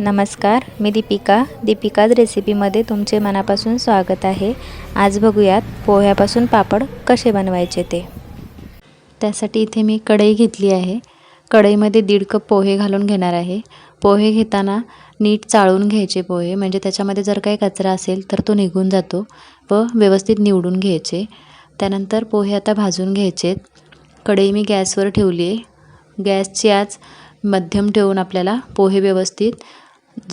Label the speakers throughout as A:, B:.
A: नमस्कार मी दीपिका. दीपिकाज रेसिपीमध्ये तुमचे मनापासून स्वागत आहे. आज बघूयात पोह्यापासून पापड कसे बनवायचे ते. त्यासाठी इथे मी कढई घेतली आहे. कढईमध्ये दीड कप पोहे घालून घेणार आहे. पोहे घेताना नीट चाळून घ्यायचे पोहे. म्हणजे त्याच्यामध्ये जर काही कचरा असेल तर तो निघून जातो व व्यवस्थित निवडून घ्यायचे. त्यानंतर पोहे आता भाजून घ्यायचेत कढई मी गॅसवर ठेवली आहे. गॅसची आज मध्यम ठेवून आपल्याला पोहे व्यवस्थित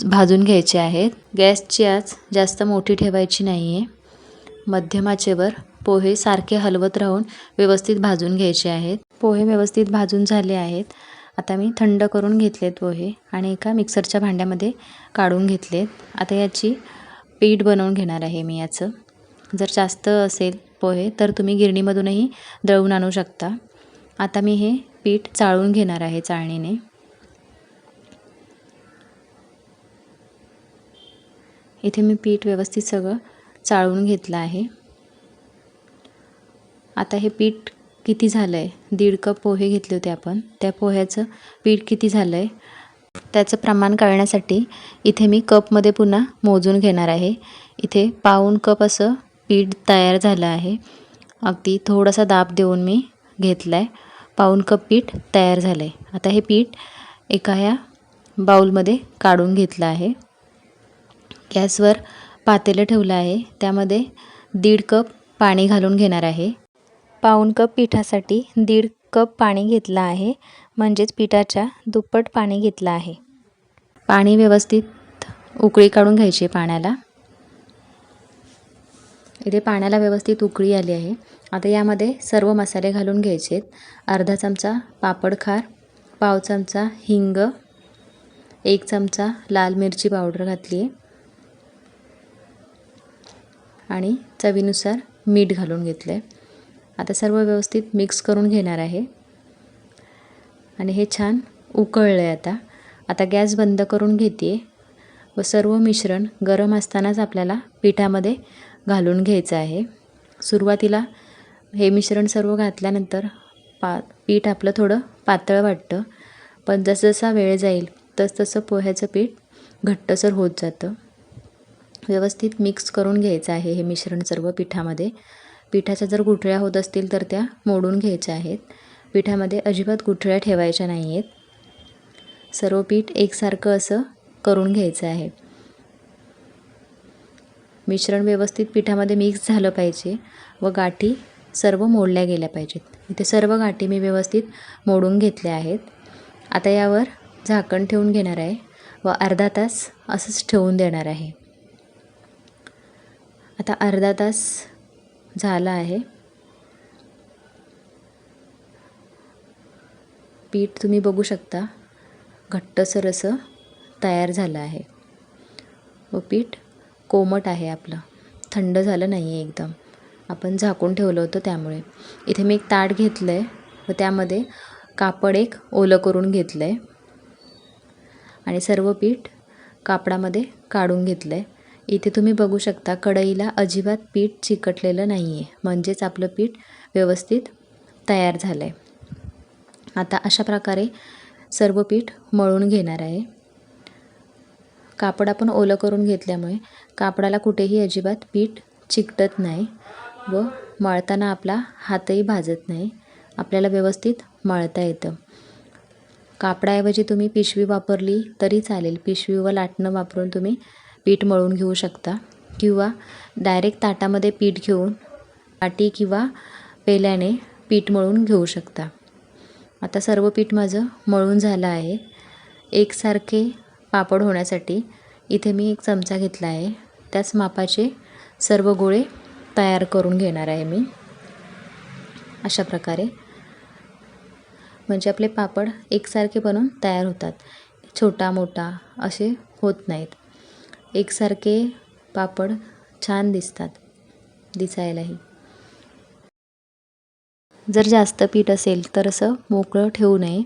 A: भाजून घ्यायचे आहेत. गॅसची आज जास्त मोठी ठेवायची नाही आहे मध्यम आचेवर पोहे सारखे हलवत राहून व्यवस्थित भाजून घ्यायचे आहेत. पोहे व्यवस्थित भाजून झाले आहेत. आता मी थंड करून घेतलेत पोहे आणि एका मिक्सरच्या भांड्यामध्ये काढून घेतलेत. आता याची पीठ बनवून घेणार आहे मी याचं. जर जास्त असेल पोहे तर तुम्ही गिरणीमधूनही दळून आणू शकता. आता मी हे पीठ चाळून घेणार आहे चाळणीने. इथे मी पीठ व्यवस्थित सगळं चाळून घेतलं आहे. आता हे पीठ किती झालं आहे दीड कप पोहे घेतले होते आपण. त्या पोह्याचं पीठ किती झालं आहे त्याचं प्रमाण कळण्यासाठी इथे मी कपमध्ये पुन्हा मोजून घेणार आहे. इथे पाऊण कप असं पीठ तयार झालं आहे. अगदी थोडासा दाब देऊन मी घेतला आहे पाऊण कप पीठ तयार झालं आहे आता हे पीठ एका ह्या बाऊलमध्ये काढून घेतलं आहे. गॅसवर पातेलं ठेवलं आहे. त्यामध्ये दीड कप पाणी घालून घेणार आहे. पाऊण कप पिठासाठी दीड कप पाणी घेतलं आहे. म्हणजेच पिठाच्या दुप्पट पाणी घेतलं आहे. पाणी व्यवस्थित उकळी काढून घ्यायची पाण्याला. इथे पाण्याला व्यवस्थित उकळी आली आहे. आता यामध्ये सर्व मसाले घालून घ्यायचे अर्धा चमचा पापड खार पाव चमचा हिंग एक चमचा लाल मिरची पावडर घातली आहे. आणि चवीनुसार मीठ घालून घेतलं आहे आता सर्व व्यवस्थित मिक्स करून घेणार आहे. आणि हे छान उकळलं आहे आता. आता गॅस बंद करून घेते व सर्व मिश्रण गरम असतानाच आपल्याला पिठामध्ये घालून घ्यायचं आहे. सुरुवातीला हे मिश्रण सर्व घातल्यानंतर पा पीठ आपलं थोडं पातळ वाटतं. पण जसजसा वेळ जाईल तसतसं पोह्याचं पीठ घट्टसर होत जातं. व्यवस्थित मिक्स करून घ्यायचं आहे हे मिश्रण सर्व पिठामध्ये. पिठाच्या जर गुठळ्या होत असतील तर त्या मोडून घ्यायच्या आहेत. पिठामध्ये अजिबात गुठळ्या ठेवायच्या नाही आहेत. सर्व पीठ एकसारखं असं करून घ्यायचं आहे. मिश्रण व्यवस्थित पिठामध्ये मिक्स झालं पाहिजे व गाठी सर्व मोडल्या गेल्या पाहिजेत. इथे सर्व गाठी मी व्यवस्थित मोडून घेतल्या आहेत. आता यावर झाकण ठेवून घेणार आहे व अर्धा तास असंच ठेवून देणार आहे. आता अर्धा तास झाला आहे. पीठ तुम्ही बघू शकता घट्टसर असं तयार झालं आहे. व पीठ कोमट आहे आपलं. थंड झालं नाही आहे एकदम. आपण झाकून ठेवलं होतं त्यामुळे. इथे मी एक ताट घेतलं आहे व त्यामध्ये कापड एक ओलं करून घेतलं आहे आणि सर्व पीठ कापडामध्ये काढून घेतलं आहे इथे तुम्ही बघू शकता कढईला अजिबात पीठ चिकटलेलं नाही आहे म्हणजेच आपलं पीठ व्यवस्थित तयार झालं आहे आता अशा प्रकारे सर्व पीठ मळून घेणार आहे. कापड आपण ओलं करून घेतल्यामुळे कापडाला कुठेही अजिबात पीठ चिकटत नाही व मळताना आपला हातही भाजत नाही. आपल्याला व्यवस्थित मळता येतं. कापडाऐवजी तुम्ही पिशवी वापरली तरी चालेल. पिशवी व लाटणं वापरून तुम्ही पीठ मळून घेऊ शकता किंवा डायरेक्ट ताटामध्ये पीठ घेऊन पाटी किंवा पेल्याने पीठ मळून घेऊ शकता. आता सर्व पीठ माझं मळून झालं आहे. एकसारखे पापड होण्यासाठी इथे मी एक चमचा घेतला आहे. त्याच मापाचे सर्व गोळे तयार करून घेणार आहे मी. अशा प्रकारे. म्हणजे आपले पापड एकसारखे बनवून तयार होतात. छोटा मोठा असे होत नाहीत. एकसारखे पापड छान दिसतात दिसायलाही. जर जास्त पीठ असेल तर असं मोकळं ठेवू नये.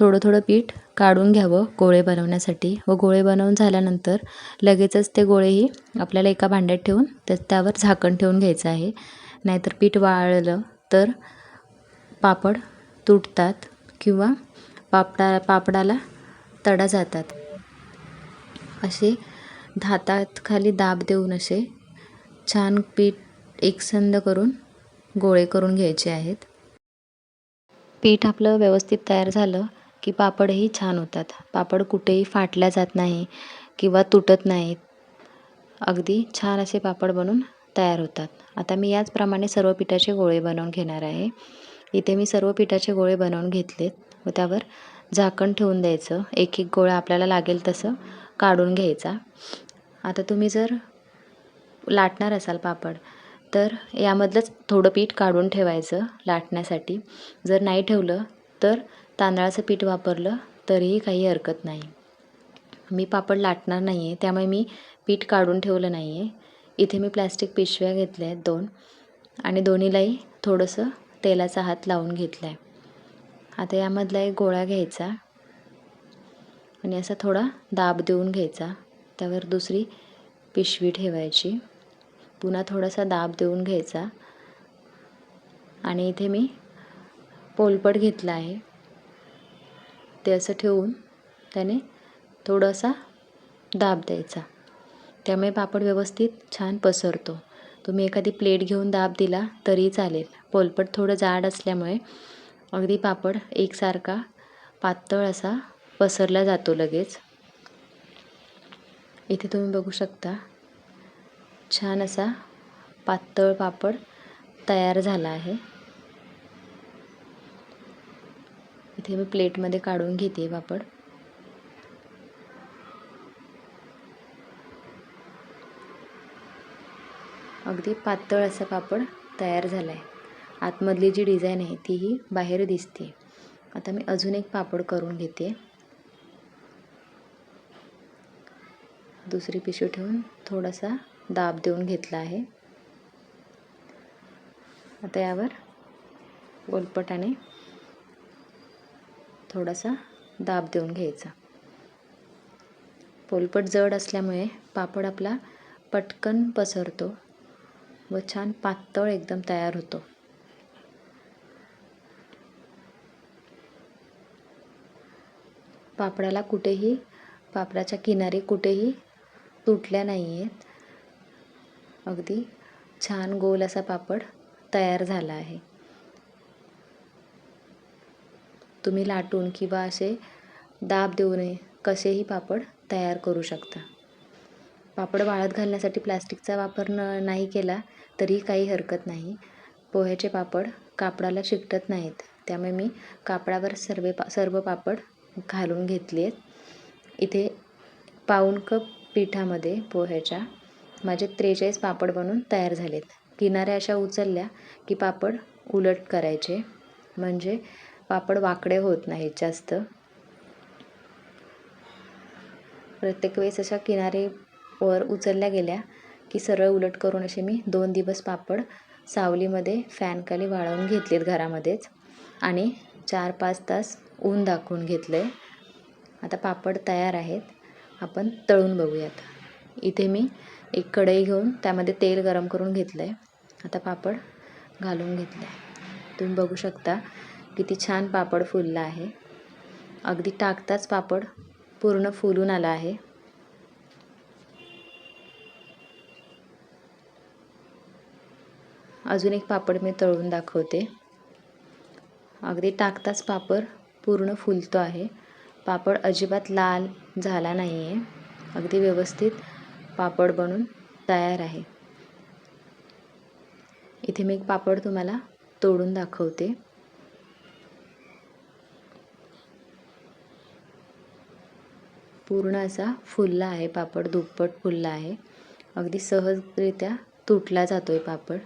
A: थोडं थोडं पीठ काढून घ्यावं गोळे बनवण्यासाठी व गोळे बनवून झाल्यानंतर लगेचच ते गोळेही आपल्याला एका भांड्यात ठेवून त्या त्यावर झाकण ठेवून घ्यायचं आहे. नाहीतर पीठ वाळलं तर पापड तुटतात किंवा पापडा पापडाला तडा जातात. असे हातात खाली दाब देऊन असे छान पीठ एकसंध करून गोळे करून घ्यायचे आहेत. पीठ आपलं व्यवस्थित तयार झालं की पापडही छान होतात. पापड कुठेही फाटल्या जात नाही किंवा तुटत नाहीत. अगदी छान असे पापड बनून तयार होतात. आता मी याचप्रमाणे सर्व पिठाचे गोळे बनवून घेणार आहे. इथे मी सर्व पिठाचे गोळे बनवून घेतलेत. व त्यावर झाकण ठेवून द्यायचं. एक एक गोळा आपल्याला लागेल तसं. काढून घ्यायचा. आता तुम्ही जर लाटणार असाल पापड तर यामधलंच थोडं पीठ काढून ठेवायचं लाटण्यासाठी. जर नाही ठेवलं तर तांदळाचं पीठ वापरलं तरीही काही हरकत नाही. मी पापड लाटणार नाही आहे त्यामुळे मी पीठ काढून ठेवलं नाही आहे इथे मी प्लॅस्टिक पिशव्या घेतल्या आहेत दोन आणि दोन्हीलाही थोडंसं तेलाचा हात लावून घेतला आहे आता यामधला एक गोळा घ्यायचा. आणि असा थोडा दाब देऊन घ्यायचा. त्यावर दुसरी पिशवी ठेवायची. पुन्हा थोडासा दाब देऊन घ्यायचा. आणि इथे मी पोलपट घेतला आहे. ते असं ठेवून त्याने थोडासा दाब द्यायचा. त्यामुळे पापड व्यवस्थित छान पसरतो. तुम्ही एखादी प्लेट घेऊन दाब दिला तरी चालेल. पोलपट थोडं जाड असल्यामुळे अगदी पापड एकसारखा पातळ असा पसरला जातो लगेच. इथे तुम्ही बघू शकता. छान असा पातळ पापड तयार झाला आहे. इथे मी प्लेटमध्ये काढून घेते पापड. अगदी पातळ असा पापड तयार झाला आहे आतमधली जी डिझाईन आहे तीही बाहेर दिसते आता मी अजून एक पापड करून घेते. दुसरी पिशवी ठेवून थोडासा दाब देऊन घेतला आहे. आता यावर गोलपटाने थोडासा दाब देऊन घ्यायचा. पोलपट जड असल्यामुळे पापड आपला पटकन पसरतो व छान पातळ एकदम तयार होतो. पापडाला कुठेही पापडाच्या किनारी कुठेही तुटल्या नाही आहेत अगदी छान गोल असा पापड तयार झाला आहे. तुम्ही लाटून किंवा असे दाब देऊन कसेही पापड तयार करू शकता. पापड वाळत घालण्यासाठी प्लास्टिकचा वापर न नाही केला तरी काही हरकत नाही. पोह्याचे पापड कापडाला चिकटत नाहीत. त्यामुळे मी कापडावर सर्व पा सर्व पापड घालून घेतले आहेत इथे पाऊण कप पिठामध्ये पोह्याच्या माझे त्रेचाळीस पापड बनून तयार झालेत. किनाऱ्या अशा उचलल्या की पापड उलट करायचे. म्हणजे पापड वाकडे होत नाहीत जास्त. प्रत्येक वेळेस अशा किनारे वर उचलल्या गेल्या की सरळ उलट करून असे मी दोन दिवस पापड सावलीमध्ये फॅनखाली वाळवून घेतलेत घरामध्येच. आणि चार पाच तास ऊन दाखवून घेतलं आहे आता पापड तयार आहेत. आपण तळून बघूयात. इथे मी एक कढई घेऊन त्यामध्ये तेल गरम करून घेतलं आहे आता पापड घालून घेतलं आहे तुम्ही बघू शकता किती छान पापड फुलला आहे. अगदी टाकताच पापड पूर्ण फुलून आला आहे. अजून एक पापड मी तळून दाखवते. अगदी टाकताच पापड पूर्ण फुलतो आहे. पापड अजिबात लाल झाला नाही आहे अगदी व्यवस्थित पापड बनून तयार आहे. इथे मी एक पापड तुम्हाला तोडून दाखवते. पूर्ण असा फुलला आहे पापड दुप्पट फुलला आहे. अगदी सहजरित्या तुटला जातो आहे पापड.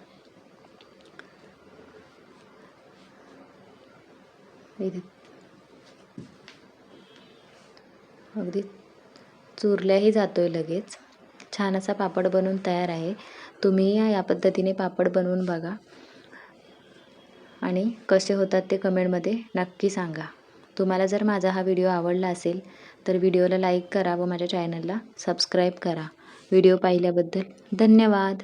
A: इथे अगदी. चुरल्याही जातो आहे लगेच. छान असा पापड बनवून तयार आहे. तुम्ही या पद्धतीने पापड बनवून बघा. आणि कसे होतात ते कमेंटमध्ये नक्की सांगा. तुम्हाला जर माझा हा व्हिडिओ आवडला असेल तर व्हिडिओला लाईक करा व माझ्या चॅनलला सबस्क्राईब करा. व्हिडिओ पाहिल्याबद्दल धन्यवाद.